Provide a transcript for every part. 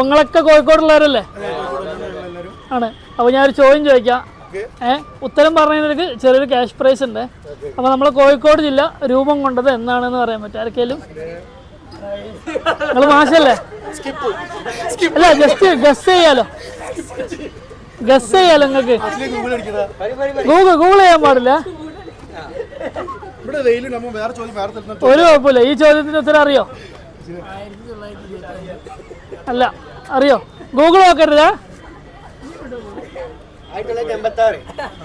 നിങ്ങളൊക്കെ കോഴിക്കോടുള്ളവരല്ലേ? ആണ്. അപ്പോൾ ഞാനൊരു ചോദ്യം ചോദിക്കാം. ഏഹ് ഉത്തരം പറഞ്ഞതിനൊരു ചെറിയൊരു ക്യാഷ് പ്രൈസ് ഉണ്ട്. അപ്പോൾ നമ്മളെ കോഴിക്കോട് ജില്ല രൂപം കൊണ്ടത് എന്നാണെന്ന് പറയാൻ പറ്റും? ആർക്കെങ്കിലും നിങ്ങൾ മാഷല്ലേ? അല്ല ജസ്റ്റ് ഗസ് ചെയ്യാലോ. ഗസ് ചെയ്യാലോ നിങ്ങൾക്ക്. ഗൂഗിൾ ഗൂഗിൾ ചെയ്യാൻ പാടില്ല. ഇവിടെ വെയിലും നമ്മൾ വേറെ ചോദ്യം വേറെ തരുന്ന ഒരു കുഴപ്പമില്ല. ഈ ചോദ്യത്തിന് ഉത്തരം അറിയോ? അല്ല. അറിയോ? ഗൂഗിൾ നോക്കരുത്.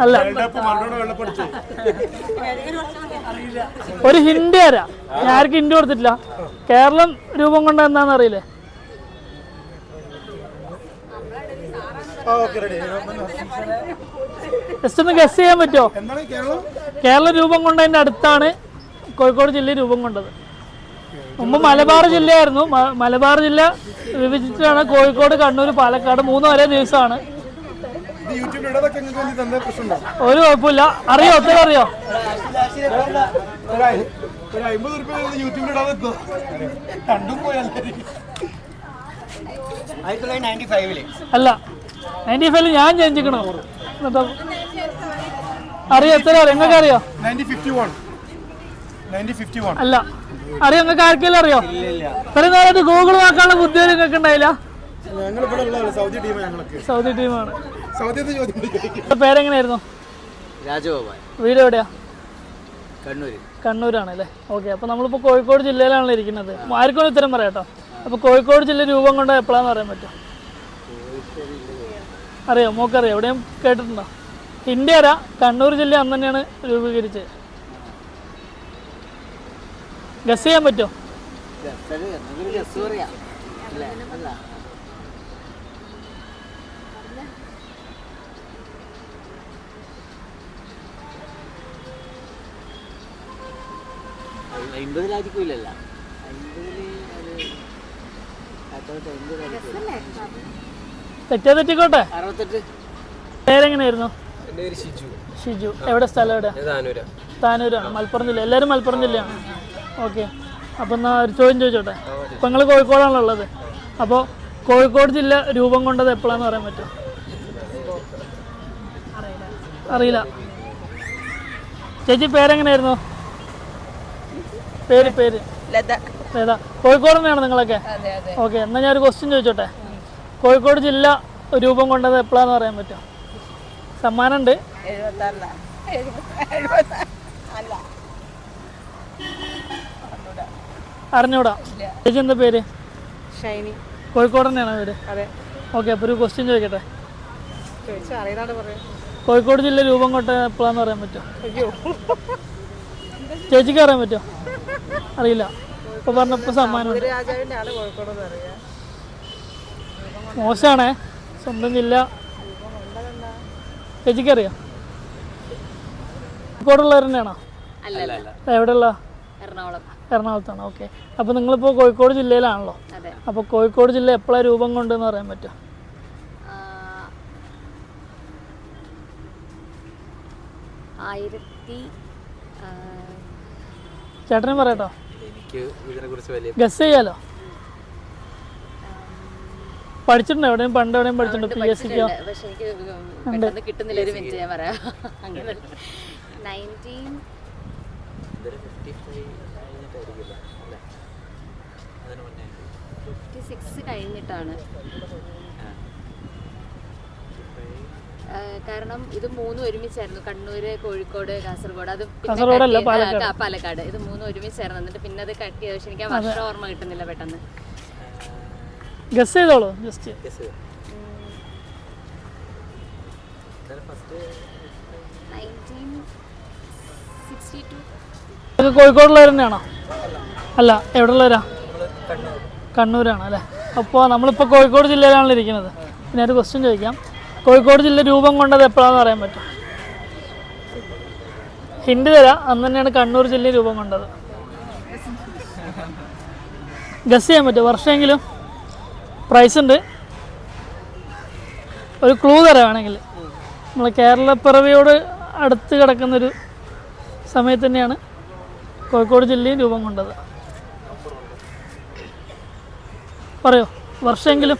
അല്ല. ഒരു ഹിന്റ് തരാ ഞാൻ ആർക്കും ഹിന്ദി കൊടുത്തിട്ടില്ല. കേരളം രൂപം കൊണ്ട എന്താണെന്ന് അറിയില്ലേ? റെഡി ജസ്റ്റ് ഒന്ന് ഗസ് ചെയ്യാൻ പറ്റുമോ? എന്താണ് കേരളം? കേരളം രൂപം കൊണ്ടതിന്റെ അടുത്താണ് കോഴിക്കോട് ജില്ല രൂപം കൊണ്ടത്. മുമ്പ് മലബാർ ജില്ലയായിരുന്നു. മലബാർ ജില്ല വിഭജിച്ചിട്ടാണ് കോഴിക്കോട് കണ്ണൂർ പാലക്കാട് മൂന്ന് ഒരേ ദിവസമാണ്. ഒരു കുഴപ്പമില്ല. അറിയോ? ഒത്തിരി അറിയോ? അല്ല. നയന്റി ഫൈവിൽ ഞാൻ ചേഞ്ചിക്കണോ അറിയോ? എത്ര അറിയോ? നിങ്ങൾക്ക് അറിയോ അല്ല. അറിയോ? നിങ്ങൾക്ക് ആർക്കെങ്കിലും അറിയോ? ഇത്രയും നേരം ഗൂഗിൾ നോക്കാനുള്ള ബുദ്ധി നിങ്ങൾക്ക് ഉണ്ടായില്ല. ഞങ്ങൾ ഇവിടെ ഉള്ളതാണ് സൗദി ടീമാണ്. പേരെങ്ങനെയായിരുന്നു? രാജഗോപാൽ. വീട് എവിടെയാ? കണ്ണൂര്. കണ്ണൂരാണ് അല്ലേ ഓക്കെ അപ്പൊ നമ്മളിപ്പോ കോഴിക്കോട് ജില്ലയിലാണല്ലോ ഇരിക്കുന്നത്. ആർക്കും ഉത്തരം പറയാട്ടോ. അപ്പൊ അപ്പോൾ കോഴിക്കോട് ജില്ല രൂപം കൊണ്ട് എപ്പോഴാന്ന് പറയാൻ പറ്റും അറിയോ? മോക്കറിയോ? എവിടെയും കേട്ടിട്ടുണ്ടോ? ഇന്ത്യ കണ്ണൂർ ജില്ല അന്ന് തന്നെയാണ് രൂപീകരിച്ചത്. ഗസ് ചെയ്യാൻ പറ്റുമോ? അമ്പതിലായിരിക്കില്ലല്ല തെറ്റാ തെറ്റിക്കോട്ടെ? പേരെങ്ങനെയായിരുന്നു? ഷിജു. ഷിജു. എവിടെ സ്ഥലം എവിടെ? താനൂരാണ്. മലപ്പുറം ജില്ല. എല്ലാവരും മലപ്പുറം ജില്ലയാണ്. ഓക്കെ. അപ്പോൾ എന്നാൽ ഒരു ചോദ്യം ചോദിച്ചോട്ടെ? അപ്പോൾ നിങ്ങൾ കോഴിക്കോടാണല്ലോ ഉള്ളത്. അപ്പോൾ കോഴിക്കോട് ജില്ല രൂപം കൊണ്ടത് എപ്പോഴാന്ന് പറയാൻ പറ്റും? അറിയില്ല. ചേച്ചി പേരെങ്ങനെയായിരുന്നു? പേര് പേര്. ലത. കോഴിക്കോട് തന്നെയാണ് നിങ്ങളൊക്കെ? ഓക്കെ എന്നാൽ ഞാൻ ഒരു ക്വസ്റ്റ്യൻ ചോദിച്ചോട്ടെ? കോഴിക്കോട് ജില്ല രൂപം കൊണ്ടത് എപ്പോഴാന്ന് പറയാൻ പറ്റും? സമ്മാനമുണ്ട് എഴുപത്താറില എഴുപത്തി അല്ല അറിഞ്ഞൂടാ? ചേച്ചി എന്താ പേര്? ഷൈനി. കോഴിക്കോട് തന്നെയാണോ പേര് അതെ. ഓക്കെ അപ്പോൾ ഒരു ക്വസ്റ്റ്യൻ ചോദിക്കട്ടെ? കോഴിക്കോട് ജില്ല രൂപം കൊട്ട എപ്പോഴാന്ന് പറയാൻ പറ്റും അയ്യോ. ചേച്ചിക്ക് അറിയാൻ പറ്റുമോ? അറിയില്ല. ഇപ്പൊ പറഞ്ഞപ്പോ സമ്മാനം. മോശാണേ ആൾ കോഴിക്കോട് എന്ന് പറയാ. മോശമാണേ സ്വന്തം ജില്ല. ചേച്ചിക്ക് അറിയാം? കോഴിക്കോടുള്ളവർ തന്നെയാണോ? എവിടെയുള്ള എറണാകുളം. എറണാകുളത്താണ്. ഓക്കെ അപ്പോൾ നിങ്ങളിപ്പോൾ കോഴിക്കോട് ജില്ലയിലാണല്ലോ. അപ്പോൾ കോഴിക്കോട് ജില്ല എപ്പോഴാണ് രൂപം കൊണ്ടെന്ന് പറയാൻ പറ്റും? ആ, ആയിരത്തി ആ, ചേട്ടനും പറയട്ടോ. ഇതിനെക്കുറിച്ച് വലിയ ഗസ് ചെയ്യാലോ? പഠിച്ചിട്ടുണ്ട്? എവിടെയും പണ്ട് എവിടെയും പഠിച്ചിട്ടുണ്ട്? പി എസ് സിക്കോ പക്ഷെ എനിക്ക് പെട്ടെന്ന് കിട്ടുന്നില്ല ഒരു മിനിറ്റ് ഞാൻ പറയാം. അങ്ങനെ. നയന്റീൻ ഇതൊരു ഫിഫ്റ്റി ഫൈവ് കഴിഞ്ഞിട്ടായിരിക്കില്ല അല്ലേ? അതിന് മുന്നേ. ഫിഫ്റ്റി സിക്സ് കഴിഞ്ഞിട്ടാണ്. ആ, കാരണം ഇത് മൂന്നും ഒരുമിച്ചായിരുന്നു. കണ്ണൂര് കോഴിക്കോട് കാസർഗോഡ്. അത് പിന്നെ പാലക്കാട്. പാലക്കാട്. ഇത് മൂന്നും ഒരുമിച്ചായിരുന്നു. എന്നിട്ട് പിന്നെ അത് കട്ട് ചെയ്ത് പക്ഷെ എനിക്ക് ആ വർഷം ഓർമ്മ കിട്ടുന്നില്ല പെട്ടെന്ന്. ഗസ് ചെയ്തോളൂ ജസ്റ്റ് കോഴിക്കോടുള്ളവർ തന്നെയാണോ? അല്ല എവിടെ ഉള്ളവരാ കണ്ണൂരാണ് അല്ലേ? അപ്പോൾ നമ്മളിപ്പോൾ കോഴിക്കോട് ജില്ലയിലാണ് ഇരിക്കുന്നത്. പിന്നെ ഒരു ക്വസ്റ്റ്യൻ ചോദിക്കാം. കോഴിക്കോട് ജില്ല രൂപം കൊണ്ടത് എപ്പോഴാണെന്ന് അറിയാൻ പറ്റും? ഹിന്റ് തരാം. അന്ന് തന്നെയാണ് കണ്ണൂർ ജില്ല രൂപം കൊണ്ടത്. ഗസ് ചെയ്യാൻ പറ്റും വർഷമെങ്കിലും പ്രൈസ് ഉണ്ട്. ഒരു ക്ലൂ തരാം വേണമെങ്കിൽ നമ്മൾ കേരളപ്പിറവിയോട് അടുത്ത് കിടക്കുന്നൊരു സമയത്ത് തന്നെയാണ് കോഴിക്കോട് ജില്ലയും രൂപം കൊണ്ടത്. പറയോ വർഷമെങ്കിലും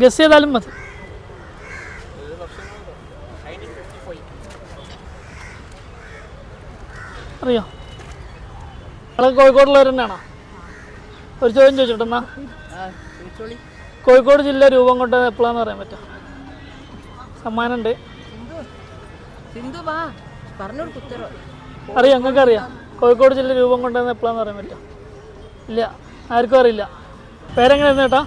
ഗസ് ചെയ്താലും മതി. അറിയോ? ആളെ കോഴിക്കോടുള്ളവർ തന്നെയാണോ? ഒരു ചോദ്യം ചോദിച്ചോട്ടെ എന്നാ? കോഴിക്കോട് ജില്ല രൂപം കൊണ്ട് എപ്പോഴാന്ന് പറയാൻ പറ്റും? സമ്മാനമുണ്ട് അറിയാം നിങ്ങൾക്ക് അറിയാം കോഴിക്കോട് ജില്ല രൂപം കൊണ്ടുവന്ന് എപ്പോഴാന്ന് പറയാൻ പറ്റും? ഇല്ല. ആർക്കും അറിയില്ല. പേരെങ്ങനെയായിരുന്നു ചേട്ടാ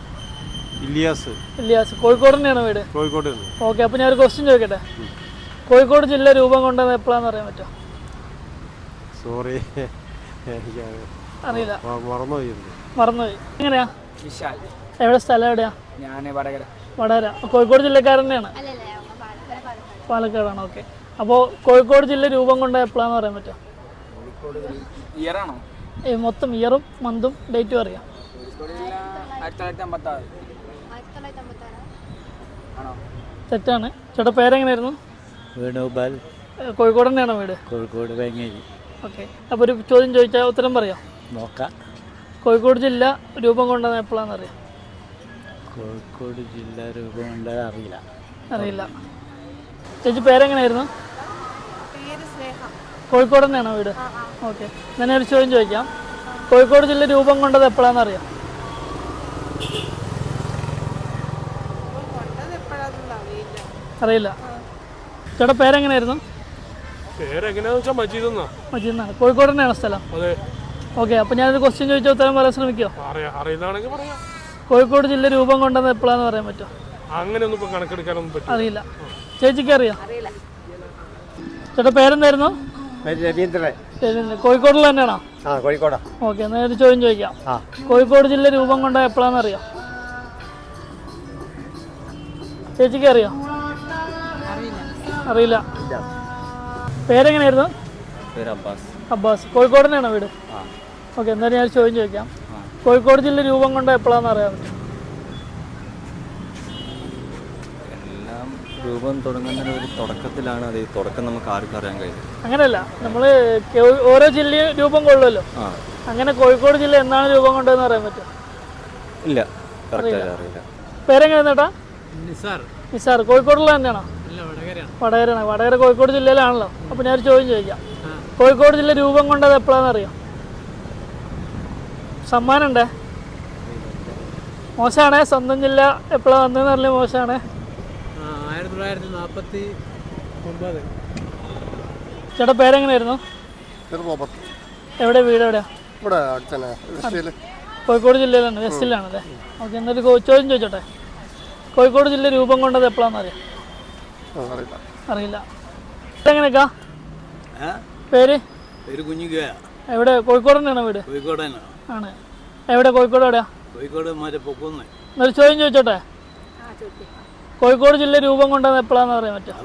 ഇലിയാസ്. ഇല്ലിയാസ് കോഴിക്കോട് തന്നെയാണ് വീട്? കോഴിക്കോട് ഓക്കെ അപ്പോൾ ഞാൻ ഒരു ക്വസ്റ്റ്യൻ ചോദിക്കട്ടെ? കോഴിക്കോട് ജില്ല രൂപം കൊണ്ടത് എപ്പോഴാന്ന് അറിയാൻ പറ്റുമോ സോറി അറിയില്ല. മറന്നുപോയി മറന്നുപോയി. എങ്ങനെയാ? വിശാൽ. എവിടെ? സ്ഥലം എവിടെയാ? ഞാൻ വടകര. വടകര. കോഴിക്കോട് ജില്ലക്കാരൻ തന്നെയാണ് പാലക്കാടാണ്. ഓക്കെ. അപ്പോൾ കോഴിക്കോട് ജില്ല രൂപം കൊണ്ട എപ്പോഴാന്ന് പറയാൻ പറ്റുമോ മൊത്തം ഇയറും മന്തും ഡേറ്റും അറിയാം. തെറ്റാണ്. ചേട്ടാ പേരെങ്ങനെയായിരുന്നു? വേണുഗോപാൽ. കോഴിക്കോട് തന്നെയാണോ വീട്? കോഴിക്കോട് വേങ്ങേരി. ഓക്കെ. അപ്പോൾ ഒരു ചോദ്യം ചോദിച്ചാൽ ഉത്തരം പറയാം. നോക്കാം. കോഴിക്കോട് ജില്ല രൂപം കൊണ്ടത് എപ്പോഴാണെന്ന് അറിയാം കോഴിക്കോട് ജില്ല രൂപം കൊണ്ടത് അറിയില്ല. അറിയില്ല. ചേച്ചി പേരെങ്ങനെയായിരുന്നു? കോഴിക്കോട് തന്നെയാണോ വീട് ഓക്കെ. ഞാൻ ഒരു ചോദ്യം ചോദിക്കാം. കോഴിക്കോട് ജില്ല രൂപം കൊണ്ടത് എപ്പോഴാണെന്ന് അറിയാം അറിയില്ല. ചേട്ടാ പേരെങ്ങനെയായിരുന്നു? മജീദ് കോഴിക്കോട് തന്നെയാണ് സ്ഥലം. ഓക്കെ അപ്പൊ ഞാനൊരു ക്വസ്റ്റ്യൻ ചോദിച്ചാൽ ഉത്തരം പറയാൻ ശ്രമിക്കോ? കോഴിക്കോട് ജില്ല രൂപം കൊണ്ടത് എപ്പോഴാന്ന് പറയാൻ പറ്റുമോ? അങ്ങനെയൊന്നും ഇപ്പൊ കണക്കെടുക്കാനൊന്നും പറ്റില്ല. അറിയില്ല. ചേച്ചിക്ക് അറിയാം. ചേട്ടാ പേരെന്തായിരുന്നു? രവീന്ദ്രൻ ശരി, കോഴിക്കോടുള്ള തന്നെയാണോ? ആ കോഴിക്കോടാ. ഓക്കെ എന്നാൽ ഒരു ചോദ്യം ചോദിക്കാം. ആ. കോഴിക്കോട് ജില്ല രൂപം കൊണ്ട എപ്പോഴാണെന്ന് അറിയാം? ചേച്ചിക്ക് അറിയോ? അറിയില്ല. പേരെങ്ങനെയായിരുന്നു? പേര് അബ്ബാസ്. അബ്ബാസ്. കോഴിക്കോട് തന്നെയാണോ വീട്? ഓക്കെ എന്നാലും ഞാൻ ചോദ്യം ചോദിക്കാം. കോഴിക്കോട് ജില്ല രൂപം കൊണ്ട എപ്പോഴാണെന്ന് അറിയാൻ പറ്റും എല്ലാം രൂപം തുടങ്ങുന്ന ഒരു തുടക്കത്തിലാണ് അത് ഈ തുടക്കം നമുക്ക് ആർക്കും അറിയാൻ കഴിയും അങ്ങനെയല്ല നമ്മൾ ഓരോ ജില്ലയും രൂപം കൊള്ളുമല്ലോ അങ്ങനെ കോഴിക്കോട് ജില്ല എന്താണ് രൂപം കൊണ്ടതെന്ന് പറയാൻ പറ്റും ഇല്ല. പേരെങ്ങനെ നേട്ടാ നിസാർ. നിസാർ. കോഴിക്കോടുള്ള തന്നെയാണോ? ഇല്ല വടകരയാണ്. വടകരയാണ്. വടകര കോഴിക്കോട് ജില്ലയിലാണല്ലോ. അപ്പൊ ഞാൻ ഒരു ചോദ്യം ചോദിക്കാം. കോഴിക്കോട് ജില്ല രൂപം കൊണ്ടത് എപ്പോഴാന്ന് അറിയാം? സമ്മാനം ഉണ്ടേ മോശമാണേ സ്വന്തം ജില്ല എപ്പോഴാണ് വന്നതെന്ന് അറിയില്ല മോശമാണേ ആയിരത്തി തൊള്ളായിരത്തി നാൽപ്പത്തി ഒമ്പത്. ചേട്ടാ പേരെങ്ങനെയായിരുന്നു? റോബർട്ട്. എവിടെ വീട് എവിടെയാ? ഇവിടെ അടുത്തന്നെ വെസ്റ്റിൽ. കോഴിക്കോട് ജില്ലയിലാണ് വെസ്റ്റിലാണ് അല്ലേ ഓക്കെ എന്നൊരു ചോദ്യം ചോദിച്ചോട്ടെ? കോഴിക്കോട് ജില്ല രൂപം കൊണ്ടത് എപ്പോഴാണെന്ന് അറിയാം? അറിയില്ല. അറിയില്ല. എങ്ങനെയൊക്കാ പേര്? പേര് കുഞ്ഞുക എവിടെ? കോഴിക്കോട് തന്നെയാണോ വീട്? കോഴിക്കോട് ആണ്. എവിടെ? കോഴിക്കോട് എവിടെയാ? കോഴിക്കോട് മറ്റേ പൊക്കുന്ന്. എന്നൊരു ചോദ്യം ചോദിച്ചോട്ടെ? കോഴിക്കോട് ജില്ല രൂപം കൊണ്ടത് എപ്പോഴാന്ന് പറയാൻ പറ്റും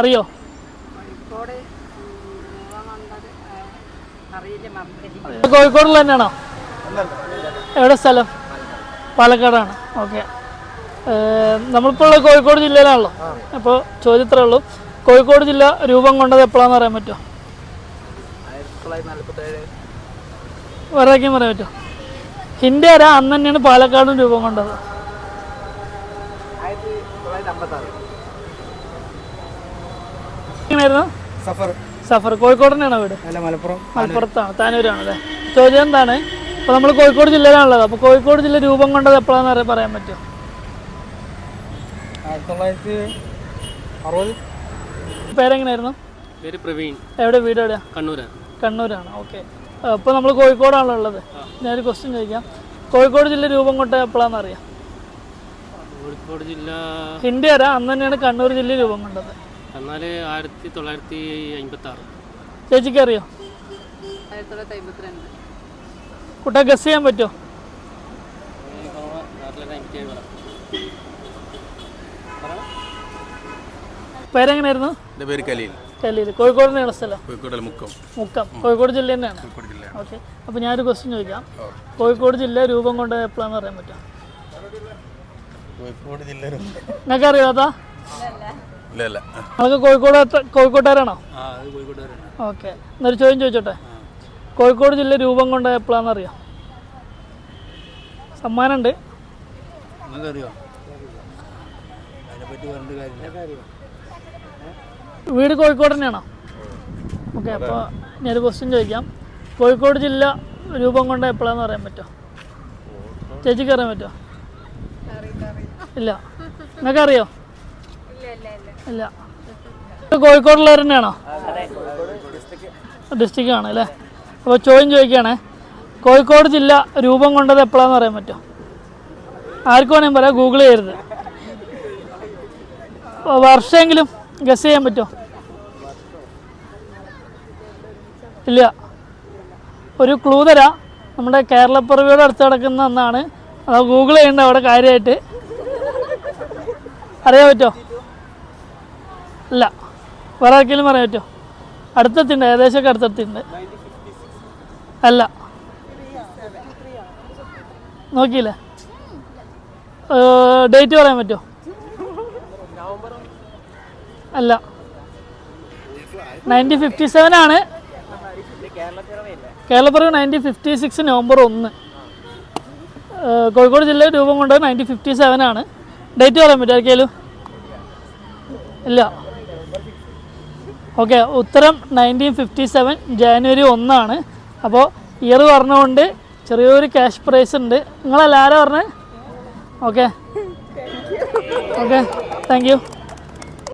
അറിയോ? കോഴിക്കോടുള്ള തന്നെയാണോ? എവിടെ സ്ഥലം? പാലക്കാടാണ്. ഓക്കെ. നമ്മളിപ്പോൾ ഉള്ളത് കോഴിക്കോട് ജില്ലയിലാണല്ലോ. അപ്പോൾ ചോദ്യത്രേ ഉള്ളൂ. കോഴിക്കോട് ജില്ല രൂപം കൊണ്ടത് എപ്പോഴാന്ന് പറയാൻ പറ്റുമോ? ആയിരത്തി തൊള്ളായിരത്തി നാൽപ്പത്തി ഏഴ് വേറെ ആർക്കും പറയാൻ പറ്റുമോ? ഹിന്ദി ആരാ? അന്ന് തന്നെയാണ് പാലക്കാടും രൂപം കൊണ്ടത്. ആയിരത്തി തൊള്ളായിരത്തി അമ്പത്തി ആറ് എങ്ങനെയായിരുന്നു സഫർ. സഫർ. കോഴിക്കോട് തന്നെയാണോ വീട്? അല്ല മലപ്പുറം. മലപ്പുറത്താണ്. താനൂരാണ് അല്ലേ ചോദ്യം എന്താണ്? ഇപ്പോൾ നമ്മൾ കോഴിക്കോട് ജില്ലയിലാണുള്ളത്. അപ്പോൾ കോഴിക്കോട് ജില്ല രൂപം കൊണ്ടത് എപ്പോഴാണെന്ന് അറിയാൻ പറയാൻ പറ്റുമോ? ആയിരത്തി തൊള്ളായിരത്തി അറുപത്. പേരെങ്ങനെയായിരുന്നു? പേര് പ്രവീൺ. എവിടെ? വീട് എവിടെയാ? കണ്ണൂരാണ് കണ്ണൂരാണ്. ഓക്കെ. അപ്പോൾ നമ്മൾ കോഴിക്കോടാണല്ലോ ഉള്ളത്. ഞാനൊരു ക്വസ്റ്റ്യൻ ചോദിക്കാം. കോഴിക്കോട് ജില്ല രൂപം കൊണ്ട എപ്പോഴാണെന്ന് അറിയാം? കോഴിക്കോട് ജില്ല ഹിന്ദി അന്ന് തന്നെയാണ് കണ്ണൂർ ജില്ല രൂപം കൊണ്ടത്. എന്നാൽ ആയിരത്തി തൊള്ളായിരത്തി അമ്പത്തി ആറ് ചേച്ചിക്ക് അറിയോ ആയിരത്തി തൊള്ളായിരത്തി അമ്പത്തിരണ്ട് കുട്ടാ ഗസ് ചെയ്യാൻ പറ്റുമോ? പേരെങ്ങനെയായിരുന്നു? എന്റെ പേര് കലീൽ. കലീൽ. കോഴിക്കോട് തന്നെയാണ് സ്ഥലം? കോഴിക്കോട് മുക്കം. മുക്കം. കോഴിക്കോട് ജില്ല തന്നെയാണ്? കോഴിക്കോട് ജില്ല. ഓക്കെ. അപ്പോൾ ഞാനൊരു ക്വസ്റ്റ്യൻ ചോദിക്കാം. കോഴിക്കോട് ജില്ല രൂപം കൊണ്ട് എപ്പോഴാണെന്ന് പറയാൻ പറ്റുമോ? കോഴിക്കോട് ജില്ല നിങ്ങൾക്ക് അറിയാതാ നിങ്ങൾക്ക് കോഴിക്കോട് കോഴിക്കോട്ടുകാരാണോ? ഓക്കെ. എന്നൊരു ചോദ്യം ചോദിച്ചോട്ടെ? കോഴിക്കോട് ജില്ല രൂപം കൊണ്ട് എപ്പോഴാണെന്ന് അറിയാം? സമ്മാനമുണ്ട് നിങ്ങൾക്കറിയോ? വീട് കോഴിക്കോട് തന്നെയാണോ? ഓക്കെ അപ്പോൾ ഞാനൊരു ക്വസ്റ്റ്യൻ ചോദിക്കാം. കോഴിക്കോട് ജില്ല രൂപം കൊണ്ട് എപ്പോഴാന്ന് പറയാൻ പറ്റുമോ ചേച്ചിക്ക് അറിയാൻ പറ്റുമോ ഇല്ല. നിങ്ങൾക്ക് അറിയോ ഇല്ല. കോഴിക്കോടുള്ളവർ തന്നെയാണോ? ഡിസ്ട്രിക്റ്റ് ആണ് അല്ലേ? അപ്പോൾ ചോദ്യം ചോദിക്കുകയാണേ. കോഴിക്കോട് ജില്ല രൂപം കൊണ്ടത് എപ്പോഴാന്ന് പറയാൻ പറ്റുമോ? ആർക്കും വേണമെങ്കിൽ പറയാം ഗൂഗിൾ ചെയ്യരുത്. വർഷമെങ്കിലും ഗസ് ചെയ്യാൻ പറ്റുമോ? ഇല്ല. ഒരു ക്ലൂ തരാം. നമ്മുടെ കേരളപ്പിറവിയോട് അടുത്ത് കിടക്കുന്ന ഒന്നാണ് അത് ഗൂഗിൾ ചെയ്യേണ്ട അവിടെ കാര്യമായിട്ട്. അറിയാൻ പറ്റുമോ? ഇല്ല. വേറെ ആർക്കെങ്കിലും പറയാൻ പറ്റുമോ? അടുത്തെത്തിണ്ട് ഏകദേശമൊക്കെ അടുത്തെത്തിണ്ട് അല്ല. നോക്കിയില്ലേ? ഡേറ്റ് പറയാൻ പറ്റുമോ? അല്ല. നയന്റീൻ ഫിഫ്റ്റി സെവൻ ആണ്. കേരളപ്പുറം നയന്റീൻ ഫിഫ്റ്റി സിക്സ് നവംബർ ഒന്ന്. കോഴിക്കോട് ജില്ലയിൽ രൂപം കൊണ്ടത് നയന്റീൻ ഫിഫ്റ്റി സെവൻ ആണ്. ഡേറ്റ് പറയാൻ പറ്റുമോ ആർക്കെങ്കിലും? ഇല്ല. ഓക്കെ ഉത്തരം നയന്റീൻ ഫിഫ്റ്റി സെവൻ ജാനുവരി ഒന്നാണ്. അപ്പോൾ ഇയർ പറഞ്ഞുകൊണ്ട് ചെറിയൊരു ക്യാഷ് പ്രൈസ് ഉണ്ട്. നിങ്ങളല്ല ആരാ പറഞ്ഞത് ഓക്കെ. Okay thank you